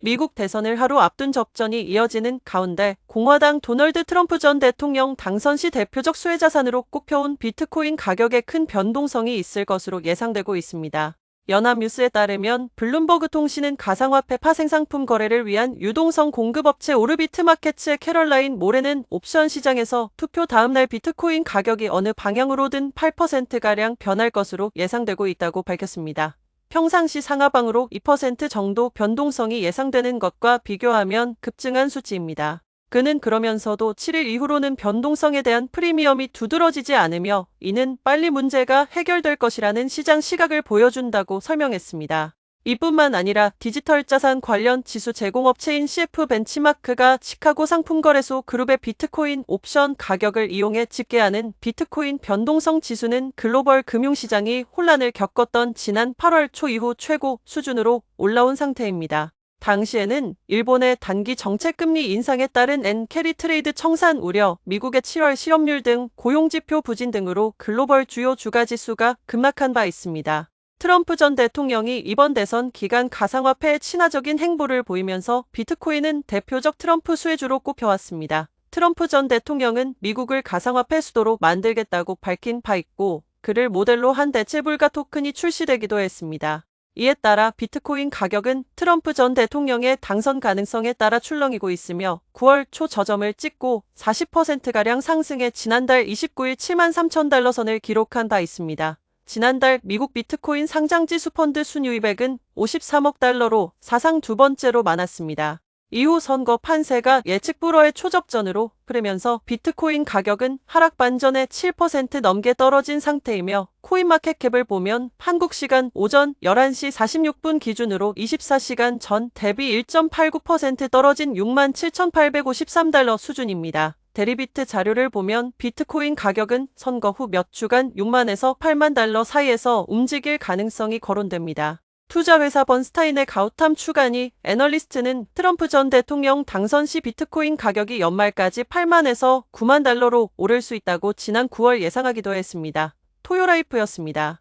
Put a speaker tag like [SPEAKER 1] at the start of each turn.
[SPEAKER 1] 미국 대선을 하루 앞둔 접전이 이어지는 가운데 공화당 도널드 트럼프 전 대통령 당선 시 대표적 수혜 자산으로 꼽혀온 비트코인 가격에 큰 변동성이 있을 것으로 예상되고 있습니다. 연합뉴스에 따르면 블룸버그 통신은 가상화폐 파생상품 거래를 위한 유동성 공급업체 오르비트 마켓츠의 캐럴라인 모레는 옵션 시장에서 투표 다음날 비트코인 가격이 어느 방향으로든 8%가량 변할 것으로 예상되고 있다고 밝혔습니다. 평상시 상하방으로 2% 정도 변동성이 예상되는 것과 비교하면 급증한 수치입니다. 그는 그러면서도 7일 이후로는 변동성에 대한 프리미엄이 두드러지지 않으며 이는 빨리 문제가 해결될 것이라는 시장 시각을 보여준다고 설명했습니다. 이뿐만 아니라 디지털 자산 관련 지수 제공업체인 CF 벤치마크가 시카고 상품거래소 그룹의 비트코인 옵션 가격을 이용해 집계하는 비트코인 변동성 지수는 글로벌 금융시장이 혼란을 겪었던 지난 8월 초 이후 최고 수준으로 올라온 상태입니다. 당시에는 일본의 단기 정책금리 인상에 따른 엔 캐리 트레이드 청산 우려, 미국의 7월 실업률 등 고용지표 부진 등으로 글로벌 주요 주가 지수가 급락한 바 있습니다. 트럼프 전 대통령이 이번 대선 기간 가상화폐에 친화적인 행보를 보이면서 비트코인은 대표적 트럼프 수혜주로 꼽혀왔습니다. 트럼프 전 대통령은 미국을 가상화폐 수도로 만들겠다고 밝힌 바 있고 그를 모델로 한 대체 불가 토큰이 출시되기도 했습니다. 이에 따라 비트코인 가격은 트럼프 전 대통령의 당선 가능성에 따라 출렁이고 있으며 9월 초 저점을 찍고 40%가량 상승해 지난달 29일 7만 3천 달러 선을 기록한 바 있습니다. 지난달 미국 비트코인 상장지수 펀드 순유입액은 53억 달러로 사상 두 번째로 많았습니다. 이후 선거 판세가 예측 불허의 초접전으로 흐르면서 비트코인 가격은 하락 반전에 7% 넘게 떨어진 상태이며 코인마켓캡을 보면 한국 시간 오전 11시 46분 기준으로 24시간 전 대비 1.89% 떨어진 67,853달러 수준입니다. 데리비트 자료를 보면 비트코인 가격은 선거 후 몇 주간 6만에서 8만 달러 사이에서 움직일 가능성이 거론됩니다. 투자회사 번스타인의 가우탐 추간이 애널리스트는 트럼프 전 대통령 당선 시 비트코인 가격이 연말까지 8만에서 9만 달러로 오를 수 있다고 지난 9월 예상하기도 했습니다. 토요라이프였습니다.